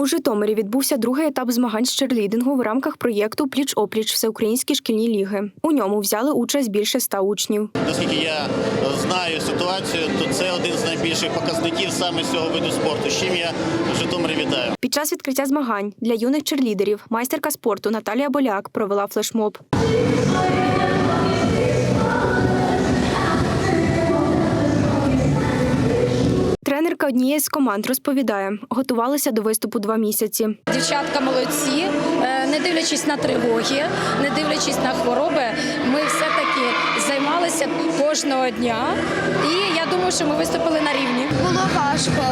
У Житомирі відбувся другий етап змагань з черлідингу в рамках проєкту Пліч опліч Всеукраїнські шкільні ліги. У ньому взяли участь більше ста учнів. Наскільки я знаю ситуацію, то це один з найбільших показників саме з цього виду спорту. З чим я Житомир вітаю. Під час відкриття змагань для юних черлідерів майстерка спорту Наталія Боляк провела флешмоб. Однієї з команд розповідає, готувалися до виступу два місяці. Дівчатка молодці, Е, не дивлячись на тривоги, не дивлячись на хвороби, ми все-таки займалися кожного дня. І я думаю, що ми виступили на рівні. було важко.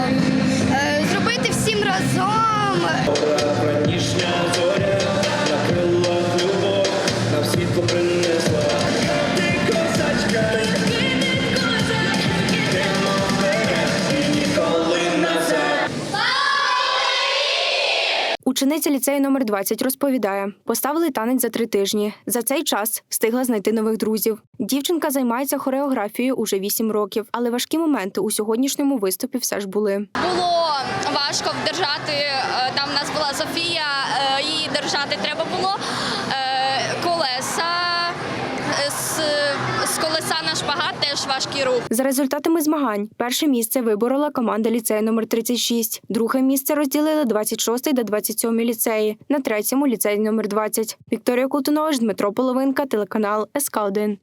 Учениця ліцею номер 20 розповідає, поставили танець за три тижні. За цей час встигла знайти нових друзів. Дівчинка займається хореографією уже вісім років, але важкі моменти у сьогоднішньому виступі все ж були. було важко вдержати. е, Там в нас була Софія, е, її держати треба було. Е, Колеса з, з колеса на шпагат теж важкий рух. За результатами змагань перше місце виборола команда ліцею номер 36. Друге місце розділили 26 та 27 ліцеї. На третьому ліцей номер 20. Вікторія Култунович, Дмитро Половинка, телеканал СК 1